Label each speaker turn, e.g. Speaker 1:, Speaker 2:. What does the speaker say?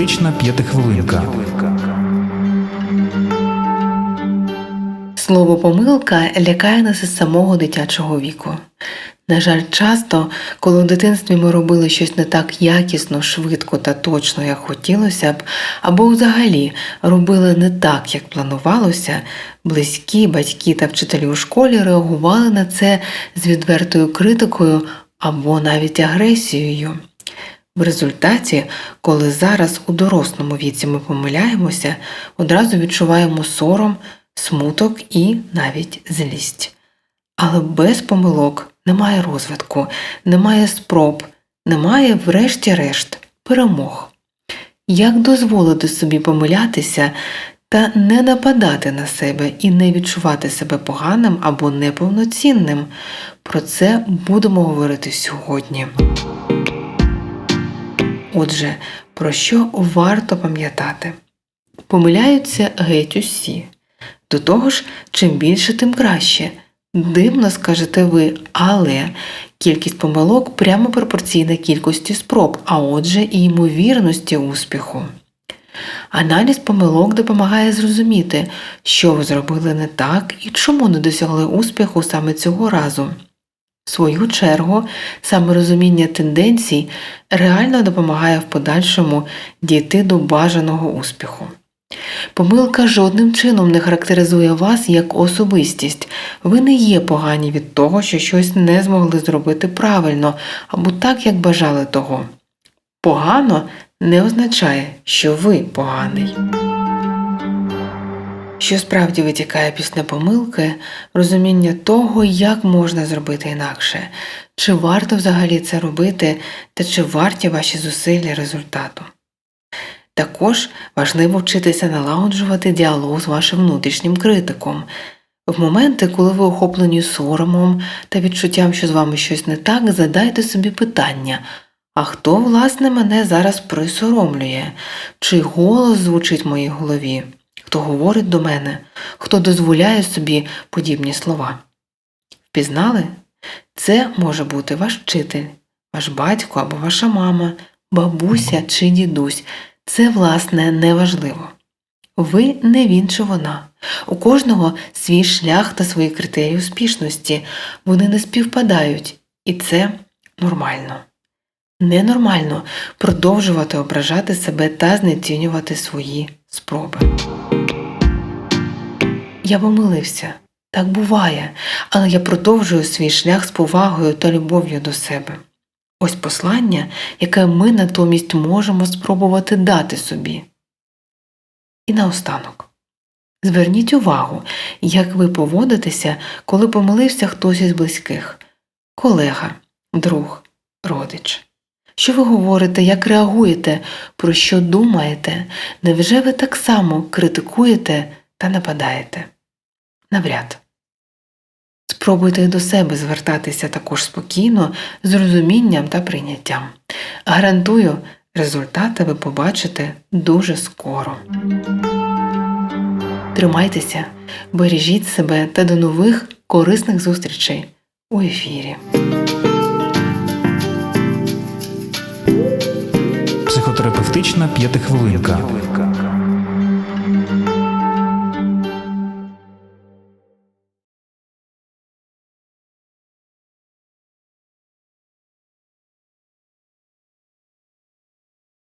Speaker 1: Психотерапевтична п'ятихвилинка.
Speaker 2: Слово помилка лякає нас із самого дитячого віку. На жаль, часто, коли в дитинстві ми робили щось не так якісно, швидко та точно, як хотілося б, або взагалі робили не так, як планувалося, близькі, батьки та вчителі у школі реагували на це з відвертою критикою або навіть агресією. В результаті, коли зараз у дорослому віці ми помиляємося, одразу відчуваємо сором, смуток і навіть злість. Але без помилок немає розвитку, немає спроб, немає, врешті-решт, перемог. Як дозволити собі помилятися та не нападати на себе і не відчувати себе поганим або неповноцінним? Про це будемо говорити сьогодні. Отже, про що варто пам'ятати? Помиляються геть усі. До того ж, чим більше, тим краще. Дивно скажете ви, але кількість помилок прямо пропорційна кількості спроб, а отже і ймовірності успіху. Аналіз помилок допомагає зрозуміти, що ви зробили не так і чому не досягли успіху саме цього разу. Свою чергу, саме розуміння тенденцій реально допомагає в подальшому дійти до бажаного успіху. Помилка жодним чином не характеризує вас як особистість. Ви не є погані від того, що щось не змогли зробити правильно або так, як бажали того. Погано не означає, що ви поганий. Що справді витікає після помилки, розуміння того, як можна зробити інакше, чи варто взагалі це робити, та чи варті ваші зусилля результату. Також важливо вчитися налагоджувати діалог з вашим внутрішнім критиком. В моменти, коли ви охоплені соромом та відчуттям, що з вами щось не так, задайте собі питання, а хто, власне, мене зараз присоромлює, чи голос звучить в моїй голові, хто говорить до мене, хто дозволяє собі подібні слова. Впізнали? Це може бути ваш вчитель, ваш батько або ваша мама, бабуся чи дідусь. Це, власне, неважливо. Ви не він чи вона. У кожного свій шлях та свої критерії успішності. Вони не співпадають, і це нормально. Ненормально продовжувати ображати себе та знецінювати свої спроби. Я помилився. Так буває, але я продовжую свій шлях з повагою та любов'ю до себе. Ось послання, яке ми натомість можемо спробувати дати собі. І наостанок. Зверніть увагу, як ви поводитеся, коли помилився хтось із близьких колега, друг, родич. Що ви говорите, як реагуєте, про що думаєте, невже ви так само критикуєте та нападаєте? Навряд. Спробуйте до себе звертатися також спокійно, з розумінням та прийняттям. Гарантую, результати ви побачите дуже скоро. Тримайтеся, бережіть себе та до нових корисних зустрічей у ефірі.
Speaker 1: Психотерапевтична п'ятихвилинка.